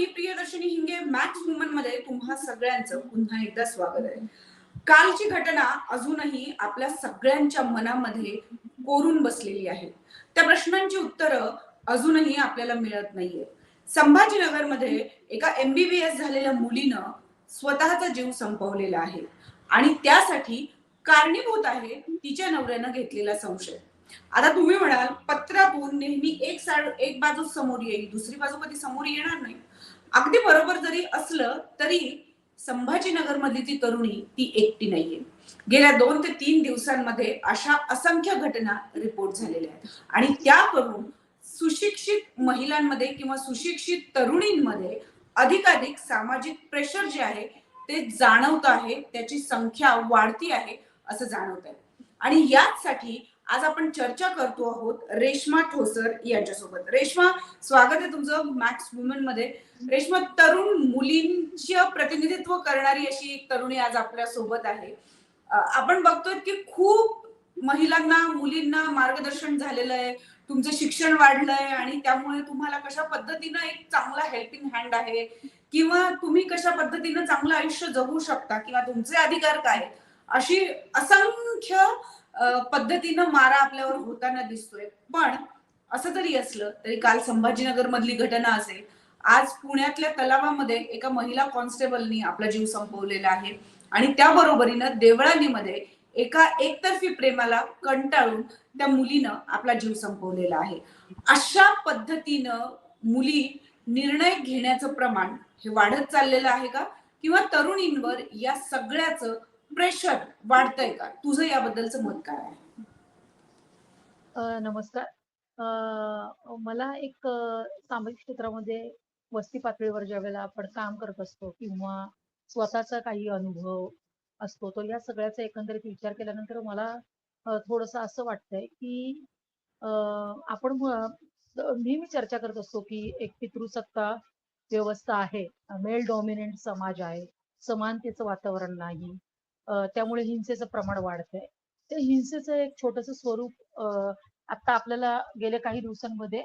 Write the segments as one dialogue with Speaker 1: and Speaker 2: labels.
Speaker 1: मी Priyadarshini Hinge match वुमनमध्ये तुम्हा सगळ्यांचं पुन्हा एकदा स्वागत आहे. कालची घटना अजूनही आपल्या सगळ्यांच्या मनामध्ये कोरून बसलेली आहे. त्या प्रश्नांची उत्तरं अजूनही आपल्याला मिळत नाहीये. संभाजीनगरमध्ये एका एमबीबीएस झालेल्या मुलीनं स्वतःचा जीव संपवलेला आहे आणि त्यासाठी कारणीभूत आहे तिच्या नवऱ्यानं घेतलेला संशय. आता तुम्ही म्हणाल पत्रातून नेहमी एक साड एक बाजू समोर येईल दुसरी बाजू कधी समोर येणार नाही. अगदी बरोबर जरी असलं तरी संभाजीनगर मधली ती तरुणी ती एकटी नाहीये. गेल्या दोन ते तीन दिवसांमध्ये अशा असंख्य घटना रिपोर्ट झालेल्या आहेत. आणि त्या करून सुशिक्षित महिलांमध्ये किंवा सुशिक्षित तरुणींमध्ये अधिकाधिक सामाजिक प्रेशर जे आहे ते जाणवत आहे त्याची संख्या वाढती आहे असं जाणवत आहे आणि याचसाठी आज आपण चर्चा करतो आहोत रेश्मा ठोसर यांच्यासोबत. रेश्मा स्वागत आहे तुमचं मॅक्स वुमनमध्ये. रेश्मा तरुण मुलींचे प्रतिनिधित्व करणारी अशी एक तरुणी आज आपल्यासोबत आहे. आपण बघतोय की खूप महिलांना मुलींना मार्गदर्शन झालेलं आहे. तुमचं शिक्षण वाढलंय आणि त्यामुळे तुम्हाला कशा पद्धतीनं एक चांगला हेल्पिंग हँड आहे? किंवा तुम्ही कशा पद्धतीनं चांगलं आयुष्य जगू शकता? किंवा तुमचे अधिकार काय आहेत, अशी असंख्य पद्धतीनं मारा आपल्यावर होताना दिसतोय. पण असं जरी असलं तरी काल संभाजीनगर मधली घटना असेल आज पुण्यातल्या तलावामध्ये एका महिला कॉन्स्टेबलनी आपला जीव संपवलेला आहे. आणि त्याबरोबरीनं देवळालीमध्ये एका एकतर्फी प्रेमाला कंटाळून त्या मुलीनं आपला जीव संपवलेला आहे. अशा पद्धतीनं मुली निर्णय घेण्याचं प्रमाण हे वाढत चाललेलं आहे का? किंवा तरुणींवर या सगळ्याचं प्रेशर वाढतंय का तुझं याबद्दलचं मत काय आहे
Speaker 2: नमस्कार. अ, मला एक अ, सामाजिक क्षेत्रामध्ये वस्ती पातळीवर ज्यावेळेला आपण काम करत असतो किंवा स्वतःचा काही अनुभव असतो, तो या सगळ्याचा एकंदरीत विचार केल्यानंतर मला अ, थोडंसं असं वाटतंय, की अ, आपण म अ, नेहमी चर्चा करत असतो, की एक पितृसत्ता व्यवस्था आहे, मेल डॉमिनंट समाज आहे, समानतेचं वातावरण नाही. त्यामुळे हिंसेचं प्रमाण वाढतंय. तर हिंसेचं एक छोटस स्वरूप आता आपल्याला गेल्या काही दिवसांमध्ये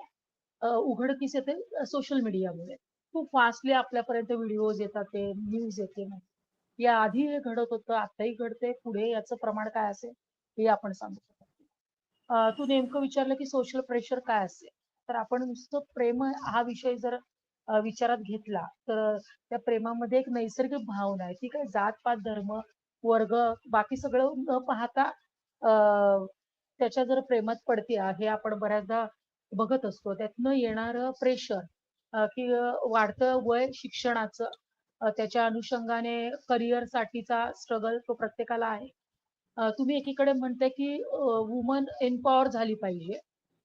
Speaker 2: उघडकीस येते सोशल मीडियामुळे. खूप फास्टली आपल्यापर्यंत व्हिडिओज येतात ते, न्यूज येते. याआधी हे घडत होतं, आताही घडते पुढे याचं प्रमाण काय असेल, हे आपण सांगू शकतो तू नेमकं विचारलं, की सोशल प्रेशर काय असेल? तर आपण नुसतं प्रेम हा विषय जर विचारात घेतला, तर त्या प्रेमामध्ये एक नैसर्गिक भावना आहे. ती काय जात-पात, धर्म, वर्ग बाकी सगळं न पाहता त्याच्या जर प्रेमात पडते हे आपण बऱ्याचदा बघत असतो. त्यातनं येणारं प्रेशर की वाढतं वय शिक्षणाचं, त्याच्या अनुषंगाने करिअरसाठीचा स्ट्रगल तो प्रत्येकाला आहे. तुम्ही एकीकडे म्हणताय, की वुमन एम्पॉवर झाली पाहिजे.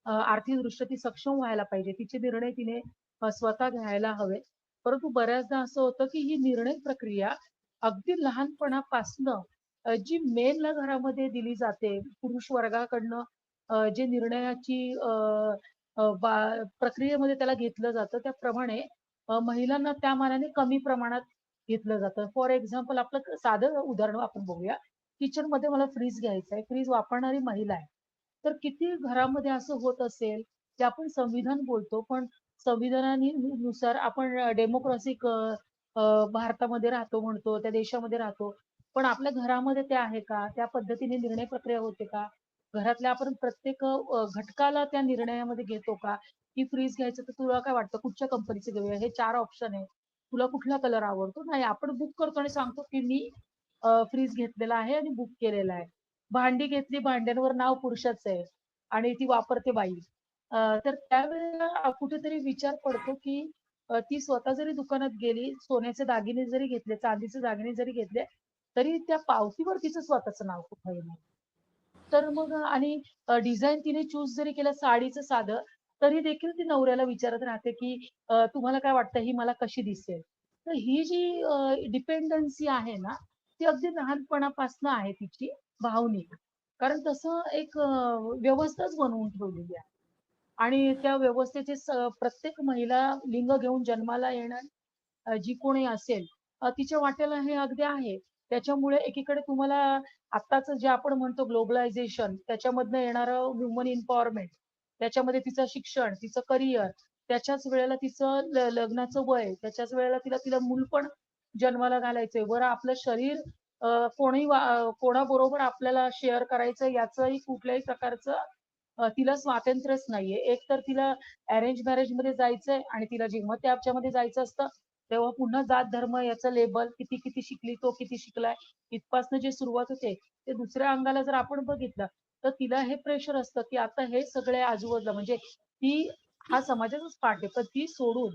Speaker 2: आर्थिक आर्थिकदृष्ट्या ती सक्षम व्हायला पाहिजे. तिचे निर्णय तिने स्वतः घ्यायला हवे. परंतु बऱ्याचदा असं होतं, की ही निर्णय प्रक्रिया अगदी लहानपणापासनं जी मेनला घरामध्ये दिली जाते, पुरुष वर्गाकडनं जे निर्णयाची प्रक्रियेमध्ये त्याला घेतलं जातं, त्याप्रमाणे महिलांना त्या मानाने कमी प्रमाणात घेतलं जातं. फॉर एक्झाम्पल आपलं साधं उदाहरण आपण बघूया. किचनमध्ये मला फ्रीज घ्यायचा आहे. फ्रीज वापरणारी महिला आहे. तर किती घरामध्ये असं होत असेल, की आपण संविधान बोलतो, पण संविधानानुसार आपण डेमोक्रेसी भारतामध्ये राहतो म्हणतो, त्या देशामध्ये राहतो. पण आपल्या घरामध्ये ते आहे का? त्या पद्धतीने निर्णय प्रक्रिया होते का? घरातल्या आपण प्रत्येक अ, घटकाला त्या निर्णयामध्ये घेतो का? की फ्रीज घ्यायचं तर तुला काय वाटतं कुठच्या कंपनीचं घेऊया? हे 4 ऑप्शन आहे. तुला कुठला कलर आवडतो? नाही, आपण बुक करतो आणि सांगतो, की मी फ्रीज घेतलेला आहे आणि बुक केलेला आहे. भांडी घेतली, भांड्यांवर नाव पुरुषाचं आहे आणि ती वापरते बाई. अ, तर त्यावेळेला कुठेतरी विचार पडतो, की ती स्वतः जरी दुकानात गेली, सोन्याचे दागिने जरी घेतले, चांदीचे दागिने जरी घेतले, तरी त्या पावतीवर तिचं स्वतःचं नाव खूप येणार तर मग आणि डिझाईन तिने चूज जरी केलं साडीचं साधं, तरी देखील ती नवऱ्याला विचारत राहते, की "तुम्हाला काय वाटतं ही मला कशी दिसेल?" तर ही जी डिपेंडन्सी आहे ना, ती अगदी लहानपणापासून आहे तिची भावनिक. कारण तसं एक व्यवस्थाच बनवून ठेवलेली आहे. आणि त्या व्यवस्थेचे प्रत्येक महिला लिंग घेऊन जन्माला येणार जी कोणी असेल तिच्या वाट्याला हे अगदी आहे. त्याच्यामुळे एकीकडे तुम्हाला आत्ताच जे आपण म्हणतो ग्लोबलायझेशन त्याच्यामधनं येणारं ह्युमन एम्पॉवरमेंट, त्याच्यामध्ये तिचं शिक्षण, तिचं करिअर, त्याच्याच वेळेला तिचं लग्नाचं वय, त्याच्याच वेळेला तिला तिला मूल पण जन्माला घालायचंय. बरं आपलं शरीर कोणी कोणाबरोबर आपल्याला शेअर करायचं याचंही कुठल्याही प्रकारचं तिला स्वातंत्र्यच नाहीये. एक तर तिला अरेंज मॅरेजमध्ये जायचंय आणि तिला जेव्हा त्याच्यामध्ये जायचं असतं, तेव्हा पुन्हा जात धर्म याचं लेबल किती किती शिकली, तो किती शिकलाय, इथपासनं जे सुरुवात होते, ते दुसऱ्या अंगाला जर आपण बघितलं, तर तिला हे प्रेशर असतं, की आता हे सगळे आजूबाजूला म्हणजे ती हा समाजाचाच पाठ आहे. पण ती सोडून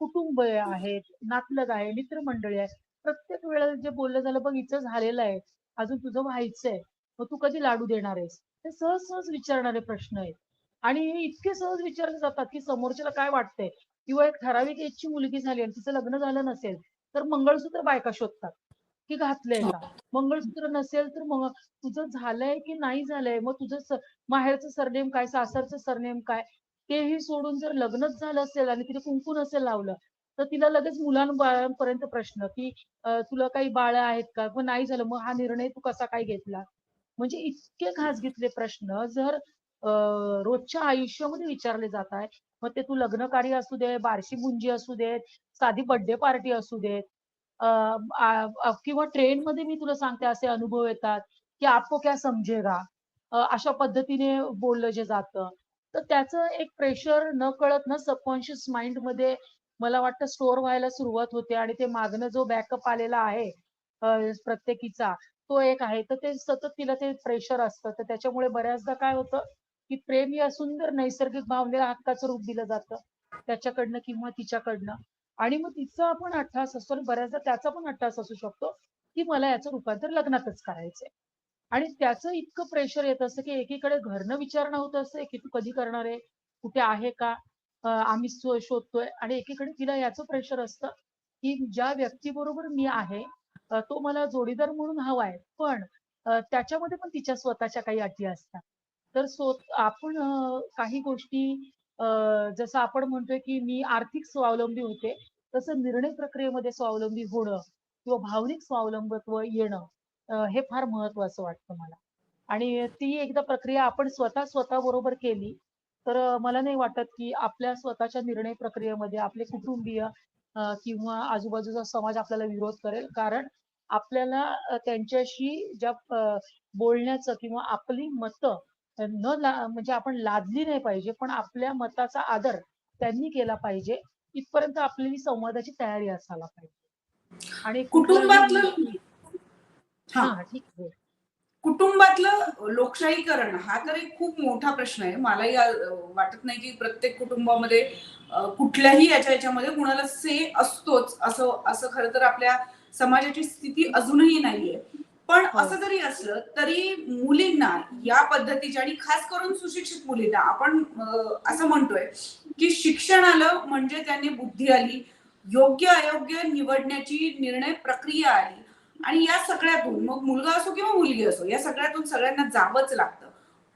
Speaker 2: कुटुंब आहेत, नातलग आहे, मित्रमंडळी आहे. प्रत्येक वेळेला जे बोललं झालं, "बघ हिचं झालेलं आहे, अजून तुझं व्हायचंय, मग तू कधी लाडू देणार आहेस?" हे सहज-सहज विचारणारे प्रश्न आहेत. आणि हे इतके सहज विचारले जातात, की समोरच्याला काय वाटतंय किंवा एक ठराविक एजची मुलगी झाली आणि तिचं लग्न झालं नसेल, तर मंगळसूत्र बायका शोधतात, की घातलंय का? मंगळसूत्र नसेल तर मग तुझं झालंय की नाही झालंय? मग तुझं माहेरचं सरनेम काय, सासरचं सरनेम काय? तेही सोडून जर लग्नच झालं असेल आणि तिने कुंकू नसेल लावलं, तर तिला लगेच मुलांबाळांपर्यंत प्रश्न, की तुला काही बाळ आहेत का? मग नाही झालं, मग हा निर्णय तू कसा काय घेतला? म्हणजे इतके खाजगीतले प्रश्न जर रोजच्या आयुष्यामध्ये विचारले जात आहेत. मग ते तू लग्नकार्य असू दे, बारशी मुंजी असू देत, साधी बर्थडे पार्टी असू देत, किंवा ट्रेन मध्ये किंवा ट्रेनमध्ये मी तुला सांगते असे अनुभव येतात, की "आपको क्या समझेगा?" अशा पद्धतीने बोललं जे जातं. तर त्याचं एक प्रेशर न कळत ना सबकॉन्शियस माइंडमध्ये मला वाटतं स्टोअर व्हायला सुरुवात होते आणि ते मागणं जो बॅकअप आलेला आहे प्रत्येकीचा, तो एक आहे. तर ते सतत तिला ते प्रेशर असतं. तर त्याच्यामुळे बऱ्याचदा काय होतं, की प्रेम या सुंदर नैसर्गिक भावनेला हक्काचं रूप दिलं जातं, त्याच्याकडनं किंवा तिच्याकडनं. आणि मग तिचा पण अट्टहास असतो आणि बऱ्याचदा त्याचा पण अट्टहास असू शकतो, की मला याचं रूपांतर लग्नातच करायचंय. आणि त्याचं इतकं प्रेशर येत असतं, की एकीकडे घरनं विचारणं होत असते, की "तू कधी करणार आहे? कुठे आहे का? आम्ही शोधतोय." आणि एकीकडे तिला याचं प्रेशर असतं, की ज्या व्यक्तीबरोबर मी आहे, तो मला जोडीदार म्हणून हवाय. पण त्याच्यामध्ये पण तिच्या स्वतःच्या काही अटी असतात. तर सो आपण काही गोष्टी जसं आपण म्हणतोय, की मी आर्थिक स्वावलंबी होते, तसं निर्णय प्रक्रियेमध्ये स्वावलंबी होणं किंवा भावनिक स्वावलंबत्व येणं हे फार महत्वाचं वाटतं मला. आणि ती एकदा प्रक्रिया आपण स्वतः स्वतः बरोबर केली, तर मला नाही वाटत, की आपल्या स्वतःच्या निर्णय प्रक्रियेमध्ये आपले कुटुंबीय किंवा आजूबाजूचा समाज आपल्याला विरोध करेल. कारण आपल्याला त्यांच्याशी ज्या बोलण्याचं किंवा आपली मतं न ला म्हणजे आपण लादली नाही पाहिजे, पण आपल्या मताचा आदर त्यांनी केला पाहिजे. इथपर्यंत आपली संवादाची तयारी असायला पाहिजे. आणि
Speaker 1: कुटुंबातलं हां,
Speaker 2: ठीक आहे.
Speaker 1: कुटुंबातलं लोकशाहीकरण हा तर एक खूप मोठा प्रश्न आहे. मलाही वाटत नाही की प्रत्येक कुटुंबामध्ये कुठल्याही याच्या याच्यामध्ये कुणाला से असतोच असं असं खरं तर आपल्या समाजाची स्थिती अजूनही नाहीये. पण
Speaker 2: हो.
Speaker 1: असं जरी असलं तरी मुलींना या पद्धतीच्या आणि खास करून सुशिक्षित मुलींना आपण असं म्हणतोय की शिक्षण आलं म्हणजे त्यांनी बुद्धी आली, योग्य अयोग्य निवडण्याची निर्णय प्रक्रिया आली. आणि या सगळ्यातून मग मुलगा असो किंवा मुलगी असो या सगळ्यातून सगळ्यांना जावंच लागतं.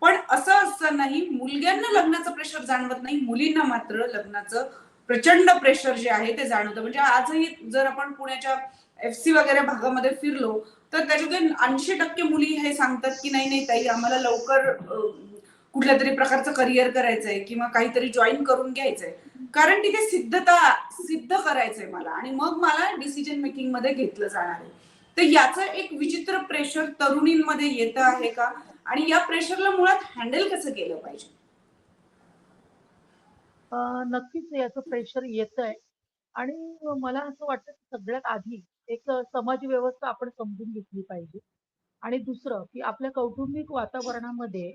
Speaker 1: पण असं असतानाही मुलग्यांना लग्नाचं प्रेशर जाणवत नाही. मुलींना मात्र लग्नाचं प्रचंड प्रेशर जे आहे ते जाणवतं. म्हणजे आजही जर आपण पुण्याच्या एफ-सी वगैरे भागामध्ये फिरलो, तर त्याच्यातून 80% मुली हे सांगतात, की "नाही, नाही ताई आम्हाला लवकर कुठल्या तरी प्रकारचं करियर करायचंय किंवा काहीतरी जॉईन करून घ्यायचंय." कारण तिथे सिद्धता सिद्ध करायचंय मला आणि मग मला डिसिजन मेकिंगमध्ये घेतलं जाणार आहे. तर याचं एक विचित्र प्रेशर तरुणींमध्ये येतं आहे का? आणि या प्रेशरला मुळात हँडल कसं केलं पाहिजे?
Speaker 2: नक्कीच याचं प्रेशर येतंय आणि मला असं वाटतं की सगळ्यात आधी एक समाज व्यवस्था आपण समजून घेतली पाहिजे. आणि दुसरं की आपल्या कौटुंबिक वातावरणामध्ये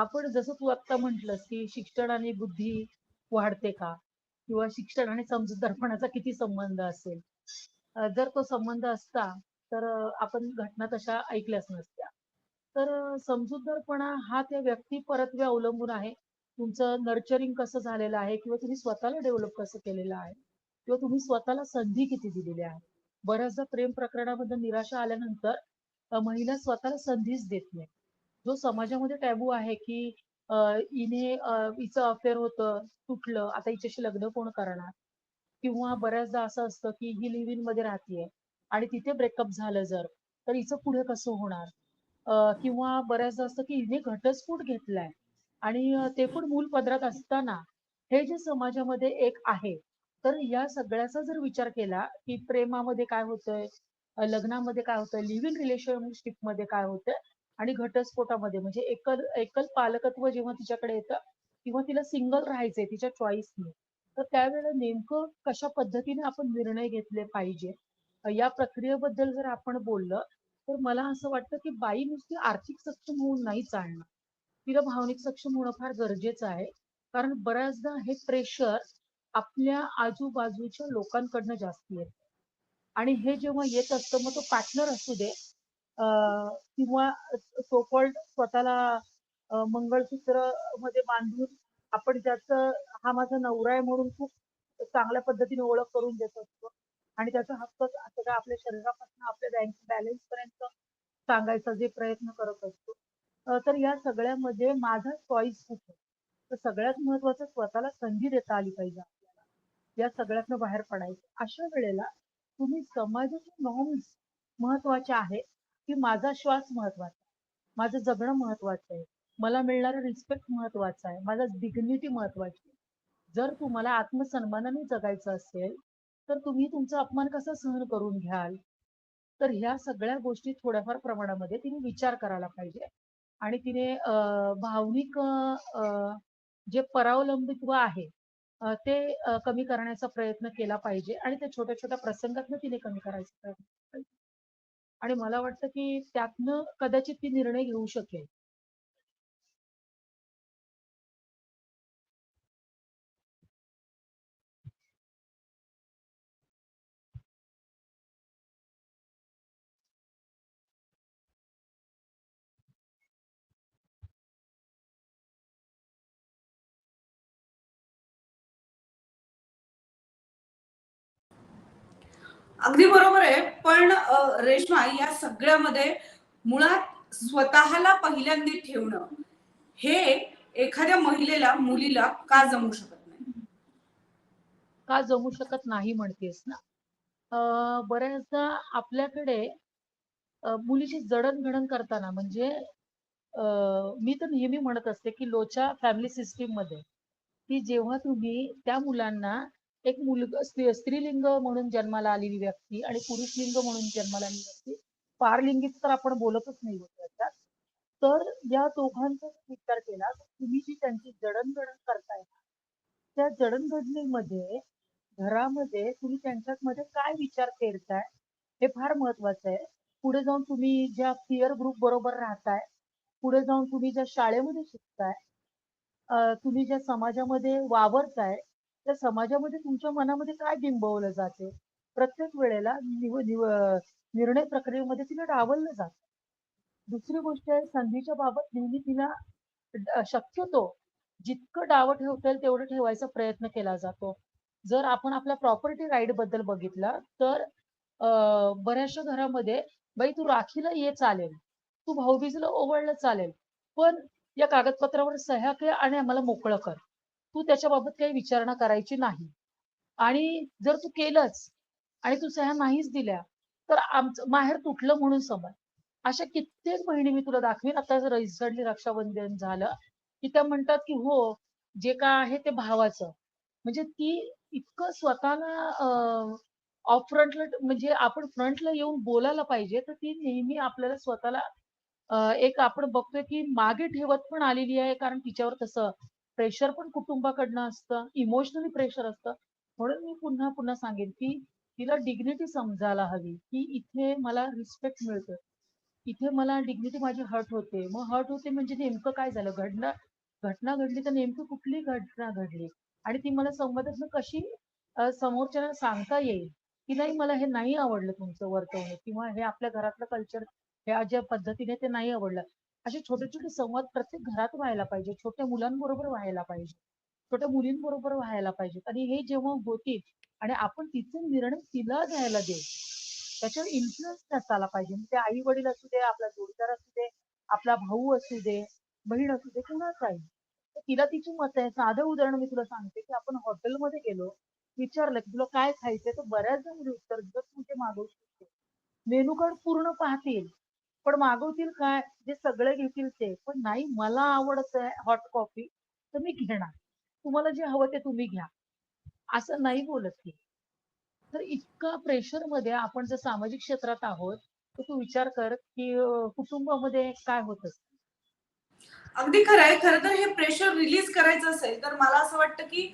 Speaker 2: आपण जसं तू आत्ता म्हटलंस की शिक्षण आणि बुद्धी वाढते का? किंवा शिक्षण आणि समजूतदारपणाचा किती संबंध असेल? जर तो संबंध असता, तर आपण घटना तशा ऐकल्याच नसत्या. तर समजूतदारपणा हा त्या व्यक्तीपरत्वे अवलंबून आहे. तुमचं नर्चरिंग कसं झालेलं आहे किंवा तुम्ही स्वतःला डेव्हलप कसं केलेलं आहे किंवा तुम्ही स्वतःला संधी किती दिलेली आहे बऱ्याचदा प्रेम प्रकरणामध्ये निराशा आल्यानंतर महिला स्वतःला संधीच देत नाही. जो समाजामध्ये टॅबू आहे की इने हिने हिचं अफेअर होतं, तुटलं, आता हिच्याशी लग्न कोण करणार? किंवा बऱ्याचदा असं असतं की ही लिव्ह इनमध्ये राहतीये आणि तिथे ब्रेकअप झालं जर, तर हिचं पुढे कसं होणार? किंवा बऱ्याचदा असतं की हिने घटस्फोट घेतलाय आणि ते पण मूल पदरात असताना हे जे समाजामध्ये एक आहे तर या सगळ्याचा जर विचार केला की प्रेमामध्ये काय होतंय लग्नामध्ये काय होतंय लिव्ह इन रिलेशनशिपमध्ये काय होतंय आणि घटस्फोटामध्ये म्हणजे एकल एकल पालकत्व जेव्हा तिच्याकडे येतं किंवा तिला सिंगल राहायचंय तिच्या चॉईसने तर त्यावेळेला नेमकं कशा पद्धतीने आपण निर्णय घेतले पाहिजे? या प्रक्रियेबद्दल जर आपण बोललं तर मला असं वाटतं की बाई नुसती आर्थिक सक्षम होऊन नाही चालणार. तिला भावनिक सक्षम होणं फार गरजेचं आहे. कारण बऱ्याचदा हे प्रेशर आपल्या आजूबाजूच्या लोकांकडनं जास्ती येत. आणि हे जेव्हा येत असतं मग तो पार्टनर असू दे किंवा सोकॉल्ड स्वतःला मंगळसूत्रमध्ये बांधून आपण ज्याचं हा माझा नवरा आहे म्हणून खूप चांगल्या पद्धतीने ओळख करून देत असतो. आणि त्याचा हक्क सगळा आपल्या शरीरापासून आपल्या बँक बॅलन्स पर्यंत सांगायचा जे प्रयत्न करत असतो. तर या सगळ्यामध्ये माझा चॉईस होतो तर सगळ्यात महत्वाचं स्वतःला संधी देता आली पाहिजे आपल्याला. या सगळ्यातनं बाहेर पडायचं. अशा वेळेला तुम्ही समाजाचे नॉर्म्स महत्त्वाचे आहे की माझा श्वास महत्त्वाचा आहे. माझं जगणं महत्वाचं आहे. मला मिळणारा रिस्पेक्ट महत्त्वाचा आहे. माझा डिग्निटी महत्वाची आहे. जर तुम्हाला आत्मसन्मानाने जगायचं असेल तर तुम्ही तुमचा अपमान कसा सहन करून घ्याल? तर ह्या सगळ्या गोष्टी थोड्याफार प्रमाणामध्ये तिने विचार करायला पाहिजे. आणि तिने अं, भावनिक अं, जे परावलंबित्व आहे ते कमी करण्याचा प्रयत्न केला पाहिजे. आणि त्या छोट्या छोट्या प्रसंगातनं तिने कमी करायचा प्रयत्न आणि मला वाटतं की त्यातनं कदाचित ती निर्णय घेऊ शकेल.
Speaker 1: अगदी बरोबर आहे. पण रेश्मा या सगळ्यामध्ये मुळात स्वतःला पहिल्यांदा ठेवणं हे एखाद्या महिलेला मुलीला का जमू शकत नाही?
Speaker 2: का जमू शकत नाही म्हणतेस ना? बऱ्याचदा आपल्याकडे मुलीची जडणघडण करताना म्हणजे मी तर नेहमी म्हणत असते की लोच्या फॅमिली सिस्टीममध्ये की जेव्हा तुम्ही त्या मुलांना एक मुलगा स्त्री- स्त्रीलिंग म्हणून जन्माला आलेली व्यक्ती आणि पुरुष लिंग म्हणून जन्माला आलेली व्यक्ती. पारलिंगीत तर आपण बोलतच नाही होत तर या दोघांचा विचार केला तर तुम्ही जी त्यांची जडणघडण करताय त्या जडणघडणीमध्ये घरामध्ये तुम्ही त्यांच्यात मध्ये काय विचार फेरताय हे फार महत्वाचं आहे. पुढे जाऊन तुम्ही ज्या पिअर ग्रुप बरोबर राहताय पुढे जाऊन तुम्ही ज्या शाळेमध्ये शिकताय तुम्ही ज्या समाजामध्ये वावरताय त्या समाजामध्ये तुमच्या मनामध्ये काय बिंबवलं जाते? प्रत्येक वेळेला निव निव निर्णय प्रक्रियेमध्ये तिला डावललं जातं. दुसरी गोष्ट आहे संधीच्या बाबत नेहमी तिला शक्यतो जितकं डावं ठेवता येईल तेवढं ठेवायचा प्रयत्न केला जातो. जर आपण आपल्या प्रॉपर्टी राईटबद्दल बघितलं तर बऱ्याचशा घरामध्ये बाई तू राखीला ये चालेल. तू भाऊबीजला ओवळलं चालेल. पण या कागदपत्रावर सह्या कर आणि आम्हाला मोकळं कर. तू त्याच्याबाबत काही विचारणा करायची नाही. आणि जर तू केलंच आणि तू सह्या नाहीच दिल्या तर आमचं माहेर तुटलं म्हणून समज. अशा कित्येक बहिणी मी तुला दाखवीन. आता रिसेंटली रक्षाबंधन झालं की त्या म्हणतात की हो जे काय आहे ते भावाचं. म्हणजे ती इतकं स्वतःला ऑफ फ्रंटला म्हणजे आपण फ्रंटला येऊन बोलायला पाहिजे तर ती नेहमी आपल्याला स्वतःला एक आपण बघतोय की मागे ठेवत पण आलेली आहे कारण तिच्यावर तसं प्रेशर पण कुटुंबाकडनं असतं इमोशनली प्रेशर असतं. म्हणून मी पुन्हा पुन्हा सांगेन की तिला डिग्निटी समजायला हवी की इथे मला रिस्पेक्ट मिळतं इथे मला डिग्निटी माझी हर्ट होते. मग हर्ट होते म्हणजे नेमकं काय झालं? घडणं घटना घडली तर नेमकी कुठली घटना घडली? आणि ती मला संवादातून कशी समोरच्याला सांगता येईल? की नाही मला हे नाही आवडलं तुमचं वर्तवणूक किंवा हे आपल्या घरातलं कल्चर ह्या ज्या पद्धतीने ते नाही आवडलं. असे छोटे छोटे संवाद प्रत्येक घरात व्हायला पाहिजे. छोट्या मुलांबरोबर व्हायला पाहिजे. छोट्या मुलींबरोबर व्हायला पाहिजेत. आणि हे जेव्हा होतील आणि आपण तिचे निर्णय तिला घ्यायला देऊ त्याच्यावर इन्फ्लुअन्स नसायला पाहिजे. ते आई वडील असू दे आपला जोडीदार असू दे आपला भाऊ असू दे बहीण असू दे कुणाचाही. तर तिला तिची मत आहे साधं उदाहरण मी तुला सांगते की आपण हॉटेलमध्ये गेलो विचारलं की तुला काय खायचंय तर बऱ्याच जण उत्तर देतात तू ते मागवू शकते मेनू कार्ड पूर्ण पाहतील. पण मागवतील काय? जे सगळे घेतील ते. पण नाही मला आवडत आहे हॉट कॉफी तर मी घेणार. तुम्हाला जे हवं ते तुम्ही घ्या. असं नाही बोलत की तर इतका प्रेशरमध्ये आपण जर सामाजिक क्षेत्रात आहोत तर तू विचार कर की कुटुंबामध्ये काय होत?
Speaker 1: अगदी खरं आहे. खरं तर हे प्रेशर रिलीज करायचं असेल तर मला असं वाटतं की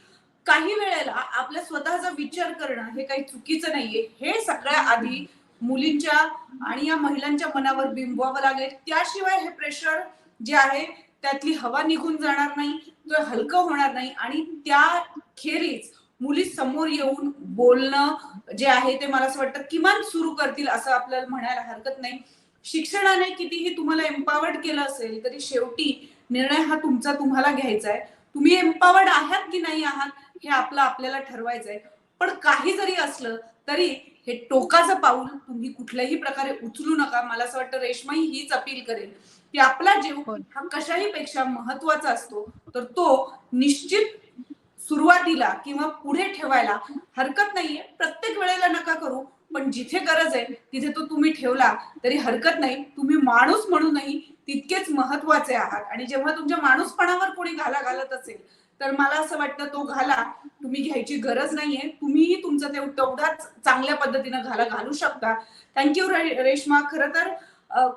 Speaker 1: काही वेळेला आपल्या स्वतःचा विचार करणं हे काही चुकीचं नाहीये. हे सगळ्या आधी मुलींच्या आणि या महिलांच्या मनावर बिंबवावं लागेल. त्याशिवाय हे प्रेशर जे आहे त्यातली हवा निघून जाणार नाही तो हलकं होणार नाही. आणि त्या खेरीज मुली समोर येऊन बोलणं जे आहे ते मला असं वाटतं किमान सुरू करतील असं आपल्याला म्हणायला हरकत नाही. शिक्षणाने कितीही तुम्हाला एम्पावर्ड केलं असेल तरी शेवटी निर्णय हा तुमचा तुम्हाला घ्यायचा आहे. तुम्ही एम्पावर्ड आहात की नाही आहात हे आपलं आपल्याला ठरवायचं आहे. पण काही जरी असलं तरी हे टोकाचं पाऊल तुम्ही कुठल्याही प्रकारे उचलू नका. मला असं वाटतं रेशमाई हीच अपील करेल की आपला जीव. हा कशाही पेक्षा महत्त्वाचा असतो तर तो निश्चित सुरुवातीला किंवा पुढे ठेवायला हरकत नाहीये. प्रत्येक वेळेला नका करू पण जिथे गरज आहे तिथे तो तुम्ही ठेवला तरी हरकत नाही. तुम्ही माणूस म्हणूनही तितकेच महत्त्वाचे आहात. आणि जेव्हा तुमच्या माणूसपणावर कोणी घाला घालत असेल तर मला असं वाटतं तो घाला. तुम्ही घ्यायची गरज नाहीये. तुम्हीही तुमचं ते तेवढाच चांगल्या पद्धतीनं घाला घालू शकता. Thank you Reshma. खरं तर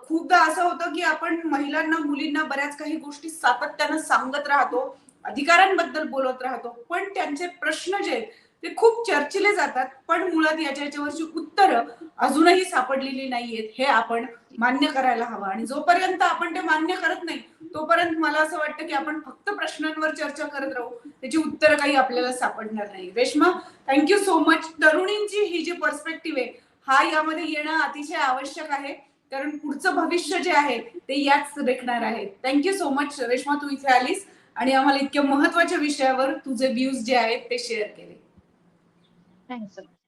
Speaker 1: खूपदा असं होतं की आपण महिलांना मुलींना बऱ्याच काही गोष्टी सातत्यानं सांगत राहतो अधिकारांबद्दल बोलत राहतो पण त्यांचे प्रश्न जे आहेत ते खूप चर्चिले जातात पण मुळात याच्या याच्यावरची उत्तरं अजूनही सापडलेली नाहीयेत हे आपण मान्य करायला हवं. आणि जोपर्यंत आपण ते मान्य करत नाही तोपर्यंत मला असं वाटतं की आपण फक्त प्रश्नांवर चर्चा करत राहू त्याची उत्तरं काही आपल्याला सापडणार नाही. Reshma thank you so much तरुणींची ही जी पर्स्पेक्टिव्ह आहे हा यामध्ये येणं अतिशय आवश्यक आहे कारण पुढचं भविष्य जे आहे ते याच रेखणार आहे. Thank you so much Reshma तू इथे आलीस आणि आम्हाला इतक्या महत्त्वाच्या विषयावर तुझे व्ह्यूज जे आहेत ते शेअर केले.
Speaker 2: Thanks a lot.